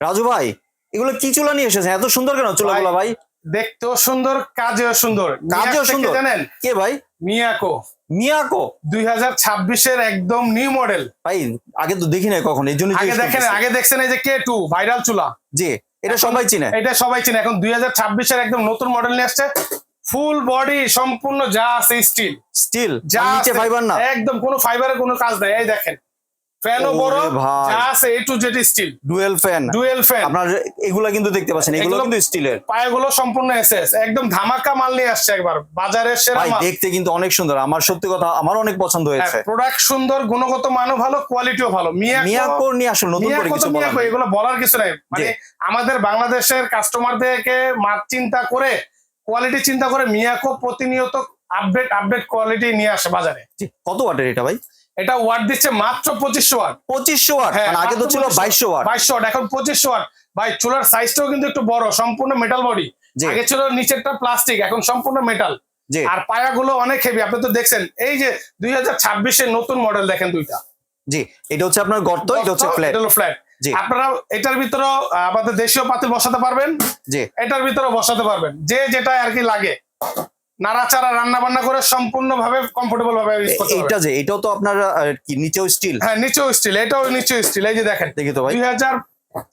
রাজু ভাই এগুলো কি চুলা নিয়ে এসেছেন? এত সুন্দর কেন চুলাগুলো ভাই দেখতেও সুন্দর কাজেও সুন্দর। কাজেও সুন্দর। জানেন? কে ভাই? মিয়াকো। মিয়াকো? দুই হাজার ছাব্বিশের একদম নিউ মডেল ভাই আগে তো দেখি নাই কখন এই জন্য আগে দেখেন আগে দেখছেন এই যে কে টু ভাইরাল চুলা। জি এটা সবাই চিনে। এটা সবাই চিনে। এখন দুই হাজার ছাব্বিশের একদম নতুন মডেল নিয়ে আসছে। ফুল বডি সম্পূর্ণ যা আছে স্টিল স্টিল যা নিচে আছে, ফাইবার না? একদম কোনো ফাইবারের কোনো কাজ নাই। এই দেখেন ফ্যানও বড় যা আছে A to Z steel dual fan dual fan আপনার এগুলা কিন্তু দেখতে পাচ্ছেন এগুলো এগুলো- কিন্তু স্টিলের পায়াগুলো সম্পূর্ণ এসএস একদম ধামাকা মাল নিয়ে আসছে একবার বাজারের সেরা মাল। দেখতে কিন্তু অনেক সুন্দর আমার সত্যি কথা আমার অনেক পছন্দ হয়েছে। প্রোডাক্ট সুন্দর গুণগত মানও ভালো কোয়ালিটিও ভালো। মিয়াকো নিয়ে আসলে নতুন করে কিছু বলার এগুলো বলার কিছু নাই। মানে আমাদের বাংলাদেশের কাস্টমারদেরকে মাত চিন্তা করে কোয়ালিটি চিন্তা করে মিয়াকো প্রতিনিয়ত আপডেট আপডেট কোয়ালিটি নিয়ে আসে বাজারে। কত ওয়াটের এটা ভাই? এটা ওয়াট দিচ্ছে মাত্র পঁচিশশো ওয়াট। পঁচিশশো ওয়াট? মানে আগে তো ছিল বাইশশো ওয়াট। বাইশশো ওয়াট এখন পঁচিশশো ওয়াট। ভাই চুলার সাইজটাও কিন্তু একটু বড় সম্পূর্ণ মেটাল বডি। আগে ছিল নিচেরটা প্লাস্টিক এখন সম্পূর্ণ মেটাল আর পায়াগুলো অনেক হেভি আপনি তো দেখছেন এই যে দুই হাজার ছাব্বিশের নতুন মডেল দেখেন দুইটা। জি এটা হচ্ছে আপনার গর্ত এটা হচ্ছে ফ্ল্যাট এটা হলো ফ্ল্যাট। আপনারা এটার ভিতরেও আহ, আমাদের দেশীয় পাতিল বসাতে পারবেন। জি। এটার ভিতরে বসাতে পারবেন যে যেটা আর কি লাগে। নাড়াচাড়া রান্না বান্না করে সম্পূর্ণ ভাবে কমফোর্টেবল ভাবে ইউজ করতে পারবেন যে এটাও তো আপনার কি নিচেও স্টিল হ্যাঁ নিচেও স্টিল এটাও নিচেও স্টিল এই যে দেখেন। দেখি তো ভাই। দুই হাজার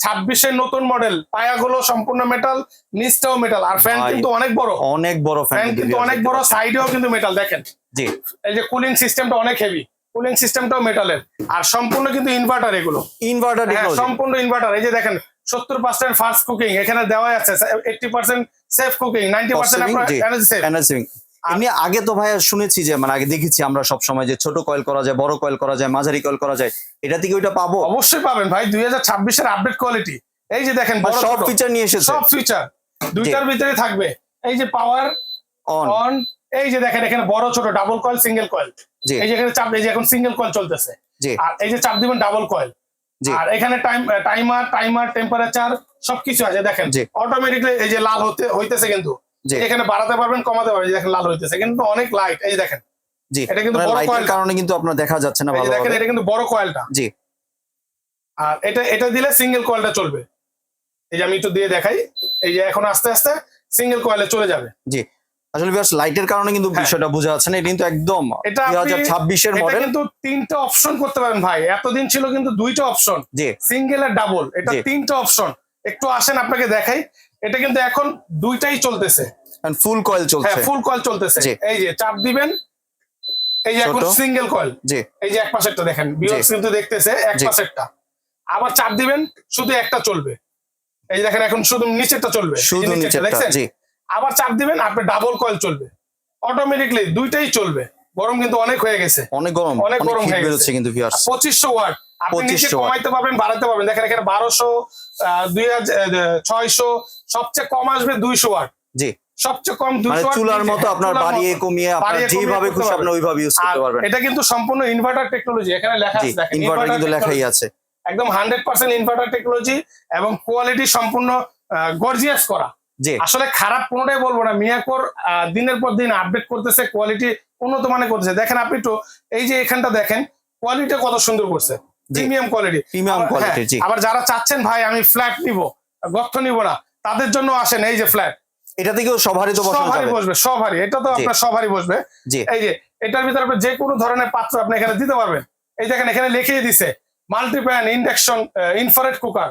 ছাব্বিশের নতুন মডেল পায়াগুলো সম্পূর্ণ মেটাল নিচটাও মেটাল আর ফ্যান কিন্তু অনেক বড়। অনেক বড় ফ্যান ফ্যান কিন্তু অনেক বড় সাইডেও কিন্তু মেটাল দেখেন। জি। এই যে কুলিং সিস্টেমটা অনেক হেভি কুলিং সিস্টেমটাও মেটালের আর সম্পূর্ণ কিন্তু ইনভার্টার এগুলো। ইনভার্টার হ্যাঁ সম্পূর্ণ ইনভার্টার এই যে দেখেন সত্তর পার্সেন্ট ফাস্ট কুকিং এখানে দেওয়া আছে eighty percent safe cooking ninety percent energy এমনি আগে তো ভাইয়া শুনেছি যে মানে আগে দেখেছি আমরা সব সময় যে ছোট কয়েল করা যায় বড় কয়েল করা যায় মাঝারি কয়েল করা যায় এটা থেকে ওইটা পাবো? অবশ্যই পাবেন ভাই দুই হাজার ছাব্বিশের আপডেট কোয়ালিটি এই যে দেখেন বা সব ফিচার নিয়ে এসেছে। সব ফিচার দুইটার ভিতরে থাকবে। এই যে পাওয়ার অন অন এই যে দেখেন এখানে বড় ছোট ডাবল কয়েল সিঙ্গেল কয়েল এই যে এখানে চাপ এই যে এখন সিঙ্গেল কয়েল চলতেছে। আর এই যে চাপ দিবেন ডাবল কয়েল। আর এখানে টাইম টাইমার টাইমার টেম্পারেচার সবকিছু আছে দেখেন। অটোমেটিকলি এই যে লাল হতে হইতেছে কিন্তু। এখানে বাড়াতে পারবেন কমাতে পারবেন দেখেন লাল হইতেছে কিন্তু অনেক লাইট এই দেখেন। জি এটা কিন্তু বড় লাইটের কয়েলটা। কারণে কিন্তু আপনার দেখা যাচ্ছে না যে দেখেন এটা কিন্তু বড় কয়েলটা জি। আর এটা এটা দিলে সিঙ্গেল কয়েলটা চলবে। এই যে আমি একটু দিয়ে দেখাই। এই যে এখন আস্তে আস্তে সিঙ্গেল কয়েলে চলে যাবে। জি। আসলে ভিউয়ার্স লাইটের কারণে কিন্তু হ্যাঁ। বিষয়টা বোঝা যাচ্ছে না। এটা কিন্তু একদম এটা দুই হাজার ছাব্বিশের এটা মডেল কিন্তু তিনটা অপশন করতে পারেন ভাই। এতদিন ছিল কিন্তু দুইটা অপশন জি। সিঙ্গেল আর ডাবল এটা তিনটা অপশন একটু আসেন আপনাকে দেখাই। এটা কিন্তু এখন দুইটাই চলতেছে। ফুল কয়েল হ্যাঁ ফুল কয়েল চলতেছে। এই যে চাপ দিবেন। এই যে এখন সিঙ্গেল কয়েল জি। এই যে এক পাশেরটা দেখেন। বিওক্স কিন্তু দেখতেছে এক। পাশেরটা। আবার চাপ দিবেন শুধু একটা চলবে। এই যে দেখেন এখন শুধু নিচেরটা চলবে। শুধু নিচেরটা, নিচেরটা দেখছেন? আবার চাপ দিবেন আপনার ডাবল কয়েল চলবে। অটোমেটিকলি দুইটাই চলবে। গরম কিন্তু অনেক হয়ে গেছে। অনেক গরম অনেক গরম হয়ে গেছে। কিন্তু ভিউয়ার্স পঁচিশশো ওয়াট আপনি নিচে কমাইতে পারবেন বাড়াতে পারবেন। দেখেন এখানে বারোশো দুই হাজার ছয়শো সবচেয়ে কম আসবে দুইশো ওয়াট জি। সবচেয়ে কম মানে চুলার মতো আপনার বাড়িয়ে কমিয়ে যেভাবে খুশি আপনি ওইভাবে ইউজ করতে পারবেন। এটা কিন্তু সম্পূর্ণ ইনভার্টার টেকনোলজি এখানে লেখা আছে দেখেন ইনভার্টার কিন্তু লেখাই আছে। একদম হান্ড্রেড পার্সেন্ট ইনভার্টার টেকনোলজি এবং কোয়ালিটি সম্পূর্ণ গর্জিয়াস করা। জি। আসলে খারাপ কোনোটাই বলব না। মিয়াকোর দিনের পর দিন আপডেট করতেছে কোয়ালিটি উন্নত মানে করতেছে। দেখেন আপনি একটু এই যে এখানটা দেখেন কোয়ালিটি কত সুন্দর করছে। প্রিমিয়াম কোয়ালিটি প্রিমিয়াম কোয়ালিটি জি। আবার যারা চাচ্ছেন ভাই আমি ফ্ল্যাট নিব গর্ত নিব না। তাদের জন্য আসেন এই যে ফ্ল্যাট এটা থেকেও সবারই তো সবারই বসবে সবারই। এটা তো আপনার সবারই বসবে। জি। এই যে এটার ভিতরে আপনি যে কোনো ধরনের পাত্র আপনি এখানে দিতে পারবেন। এই দেখেন এখানে লিখিয়ে দিছে মাল্টিপ্যান ইন্ডাকশন ইনফারেট কুকার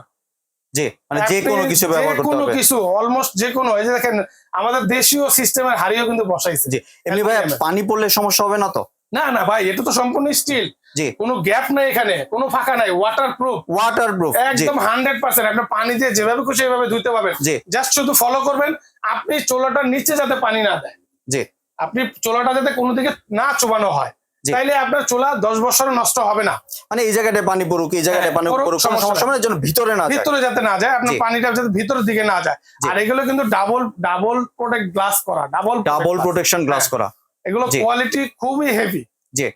জি মানে যে কোনো কিছু ব্যবহার করতে কোনো কিছু অলমোস্ট যে কোনো এই যে দেখেন আমাদের দেশীয় সিস্টেমের হারিয়েও কিন্তু বসাইছে। জি এমনি ভাই পানি পড়লে সমস্যা হবে না তো? না না ভাই এটা তো সম্পূর্ণ স্টিল জি। কোনো গ্যাপ নাই এখানে কোনো ফাঁকা নাই ওয়াটার প্রুফ ওয়াটার প্রুফ একদম হান্ড্রেড পার্সেন্ট আপনি পানি দিয়ে যেভাবে খুশি সেভাবে ধুইতে পারবেন। জি। জাস্ট শুধু ফলো করবেন আপনি চোলাটার নিচে যাতে পানি না দেয়। জি। আপনি চোলাটা যাতে কোনো দিকে না চোবানো হয়। তাইলে আপনার চোলা দশ বছর নষ্ট হবে না। মানে এই জায়গাটায় পানি পড়ুক এই জায়গাটায় হ্যাঁ, পানি পড়ুক, সমস্যা মানে যেন ভিতরে না ভিতরে যাতে না যায় আপনার পানিটা যাতে ভিতরের দিকে না যায়। আর এগুলো কিন্তু ডাবল ডাবল প্রোটেক্ট গ্লাস করা ডাবল ডাবল প্রোটেকশন গ্লাস। করা। এগুলো কোয়ালিটি খুবই হেভি জি।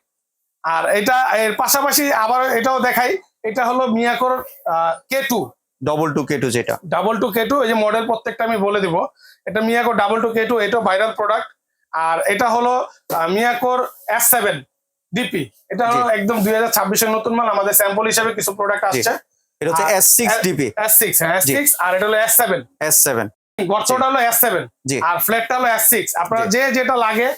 আর এটা এর পাশাপাশি আবার এটাও দেখাই এটা হলো মিয়াকোর K two double two K two যেটা। ডাবল টু কে টু এই যে মডেল প্রত্যেকটা আমি বলে দিব। এটা মিয়াকোর ডাবল টু কে টু এটা ভাইরাল প্রোডাক্ট আর এটা হলো মিয়াকোর এস সেভেন ডিপি এটা হলো একদম দুই হাজার ছাব্বিশের নতুন মাল আমাদের স্যাম্পল হিসাবে কিছু প্রোডাক্ট আসছে। এটা হচ্ছে S six DP S six হ্যাঁ এস সিক্স আর এটা হলো এস সেভেন এস সেভেন গর্তটা হলো এস সেভেন জি। আর ফ্ল্যাটটা হলো এস সিক্স আপনারা যে যেটা লাগে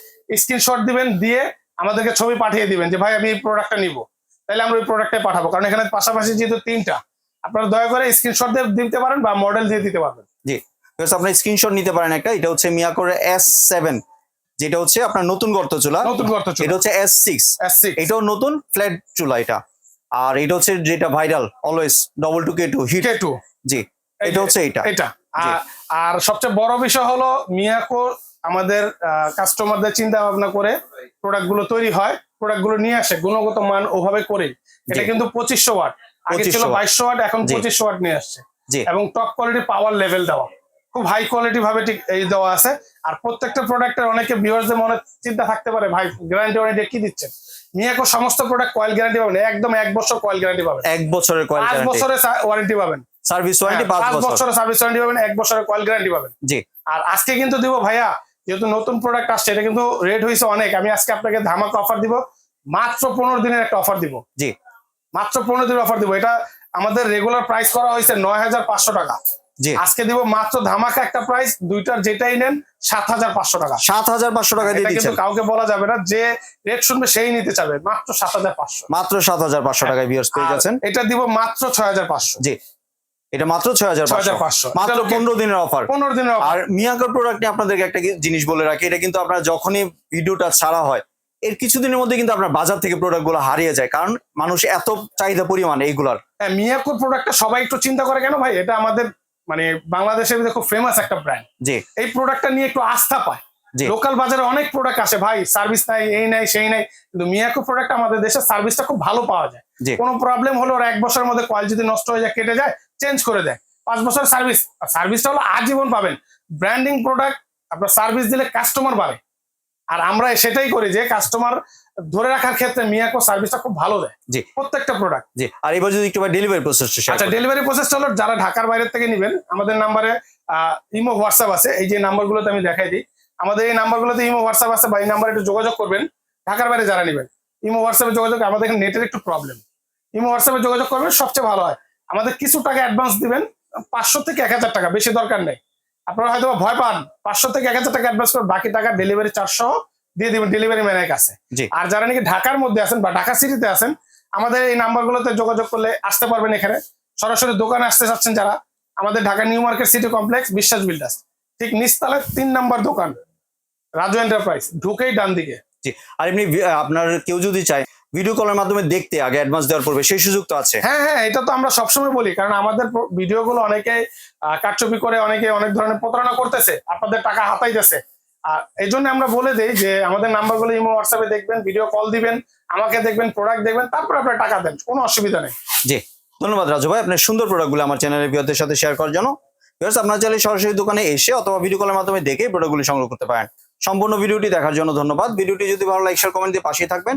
স্ক্রিনশট দিবেন দিয়ে আমাদেরকে ছবি পাঠিয়ে দিবেন যে ভাই আমি এই প্রোডাক্টটা নিব। তাহলে আমরা ওই প্রোডাক্টটাই পাঠাবো। কারণ এখানে পাশাপাশি যেহেতু তিনটা আপনারা দয়া করে স্ক্রিনশট দিয়ে দিতে পারেন বা মডেল দিয়ে দিতে পারবেন। জি। আপনার স্ক্রিনশট নিতে পারেন একটা এটা হচ্ছে মিয়াকোর এস সেভেন যেটা হচ্ছে আপনার নতুন গর্ত চুলা। নতুন গর্ত চুলা। এটা হচ্ছে এস সিক্স এস সিক্স এটাও নতুন ফ্ল্যাট চুলা এটা। আর এটা হচ্ছে যেটা viral always double two K two hit two জি এটা হচ্ছে এটা। এটা। আর- সবচেয়ে বড় বিষয় হলো মিয়াকো আমাদের কাস্টমারদের চিন্তা ভাবনা করে প্রোডাক্টগুলো তৈরি হয় প্রোডাক্টগুলো নিয়ে আসে গুণগত মান ওভাবে করে। এটা কিন্তু পঁচিশশো ওয়াট। আগে ছিল বাইশশো ওয়াট এখন। পঁচিশশো ওয়াট নিয়ে আসছে। জি। এবং টপ কোয়ালিটি পাওয়ার লেভেল দেওয়া। খুব হাই কোয়ালিটি ভাবে ঠিক এই দেওয়া আছে। আর প্রত্যেকটা প্রোডাক্টের অনেকে ভিউয়ার্সদের মনে চিন্তা থাকতে পারে ভাই গ্যারান্টি ওয়ারেন্টি কি দিচ্ছেন? মিয়াকো সমস্ত প্রোডাক্ট কয়েল গ্যারান্টি পাবেন একদম এক বছর কয়েল গ্যারান্টি পাবেন। এক বছরের কয়েল পাঁচ বছরের ওয়ারেন্টি পাবেন। সার্ভিস ওয়ারেন্টি হ্যাঁ, পাঁচ পাঁচ বছরের সার্ভিস ওয়ারেন্টি পাবেন এক বছরের কয়েল গ্যারান্টি পাবেন। জি। আর আজকে কিন্তু দিব ভাইয়া যেহেতু নতুন প্রোডাক্ট আসছে এটা কিন্তু রেট হয়েছে অনেক আমি আজকে আপনাকে ধামাকা অফার দিব মাত্র পনেরো দিনের একটা অফার দিব। জি। মাত্র পনেরো দিনের অফার দিব। এটা আমাদের রেগুলার প্রাইস করা হয়েছে নয় হাজার পাঁচশো টাকা। আজকে দিব মাত্র ধামাকা একটা প্রাইস দুইটার যেটাই নেন সাত হাজার পাঁচশো টাকা। সাত হাজার পাঁচশো টাকা দিয়ে কিন্তু কাউকে বলা যাবে না যে রেট শুনবে সেই নিতে চাবে মাত্র সাত হাজার পাঁচশো। মাত্র সাত হাজার পাঁচশো টাকায় ভিউয়ার্স পেয়ে যাচ্ছেন। এটা দিব মাত্র ছয় হাজার পাঁচশো। জি। এটা মাত্র ছয় হাজার পাঁচশো। মাত্র পনেরো দিনের অফার পনেরো দিনের। আর মিয়াকর প্রোডাক্ট আপনাদেরকে একটা জিনিস বলে রাখি এটা কিন্তু আপনার যখনই ভিডিওটা ছাড়া হয় এর কিছুদিনের মধ্যে কিন্তু আপনার বাজার থেকে প্রোডাক্টগুলো হারিয়ে যায় কারণ মানুষ এত চাহিদা পরিমাণ এইগুলার। হ্যাঁ মিয়াকোর প্রোডাক্টটা সবাই একটু চিন্তা করে কেন ভাই? এটা আমাদের মানে বাংলাদেশের মধ্যে খুব ফেমাস একটা ব্র্যান্ড জি। এই প্রোডাক্টটা নিয়ে একটু আস্থা পায়। লোকাল বাজারে অনেক প্রোডাক্ট আসে ভাই সার্ভিস নাই এই নাই সেই নাই। কিন্তু মিয়াকো প্রোডাক্ট আমাদের দেশে সার্ভিসটা খুব ভালো পাওয়া যায়। কোনো প্রবলেম হলো ওর এক বছরের মধ্যে কয়েল যদি নষ্ট হয়ে যায় কেটে যায় চেঞ্জ করে দেয়। পাঁচ বছর সার্ভিস সার্ভিসটা হলো আজীবন পাবেন। ব্র্যান্ডিং প্রোডাক্ট আপনার সার্ভিস দিলে কাস্টমার বাড়ে। আর আমরা সেটাই করি যে কাস্টমার ধরে রাখার ক্ষেত্রে মিয়াকো সার্ভিসটা খুব ভালো দেয়। জি। প্রত্যেকটা প্রোডাক্ট জি আর এবার যদি একটু ডেলিভারি প্রসেসটা শেয়ার আচ্ছা ডেলিভারি প্রসেসটা হলো যারা ঢাকার বাইরে থেকে নেবেন আমাদের নাম্বারে ইমো হোয়াটসঅ্যাপ আছে। এই যে নাম্বারগুলোতে আমি দেখাই দিই। আমাদের এই নাম্বারগুলোতে ইমো হোয়াটসঅ্যাপ আছে। বা এই নাম্বারে একটু যোগাযোগ করবেন। ঢাকার বাইরে যারা নেবেন ইমো হোয়াটসঅ্যাপে যোগাযোগ আমাদের এখানে নেটের একটু প্রবলেম ইমো হোয়াটসঅ্যাপে যোগাযোগ করবেন সবচেয়ে ভালো হয়। আমাদের কিছু টাকা অ্যাডভান্স দিবেন পাঁচশো থেকে এক হাজার টাকা বেশি দরকার নেই। আপনারা হয়তো ভয় পান পাঁচশো থেকে এক হাজার টাকা অ্যাডভান্স বাকি টাকা ডেলিভারি চারশো দিয়ে দিবেন ডেলিভারি ম্যানের কাছে। আর যারা নাকি ঢাকার মধ্যে আছেন বা ঢাকা সিটিতে আছেন আমাদের এই নাম্বারগুলোতে যোগাযোগ করলে আসতে পারবেন এখানে। সরাসরি দোকানে আসতে চাচ্ছেন যারা আমাদের Dhaka new market city complex Biswas builders. ঠিক নিচতলায় তিন নাম্বার দোকান রাজু এন্টারপ্রাইজ ঢুকেই ডান দিকে জি। আর এমনি আপনার কেউ যদি চায় ভিডিও কলের মাধ্যমে দেখতে আগে অ্যাডভান্স দেওয়ার পড়বে সেই সুযোগ তো আছে। হ্যাঁ হ্যাঁ এটা তো আমরা সবসময় বলি কারণ আমাদের ভিডিওগুলো অনেকে আহ, কারচুপি করে অনেকে অনেক ধরনের প্রতারণা করতেছে আপনাদের টাকা হাতাইতেছে। আর এই জন্য আমরা বলে দিই যে আমাদের নাম্বারগুলো ইমো হোয়াটসঅ্যাপে দেখবেন ভিডিও কল দিবেন আমাকে দেখবেন প্রোডাক্ট দেখবেন তারপর আপনার টাকা দেন কোনো অসুবিধা নেই। জি ধন্যবাদ রাজু ভাই আপনার সুন্দর প্রোডাক্টগুলো আমার চ্যানেলের ভিউয়ারদের সাথে শেয়ার করার জন্য। ভিউয়ার্স আপনার চাইলে সরাসরি দোকানে এসে অথবা ভিডিও কলের মাধ্যমে দেখে প্রোডাক্টগুলি সংগ্রহ করতে পারেন। সম্পূর্ণ ভিডিওটি দেখার জন্য ধন্যবাদ। ভিডিওটি যদি ভালো লাইক শেয়ার কমেন্ট দিয়ে পাশেই থাকবেন।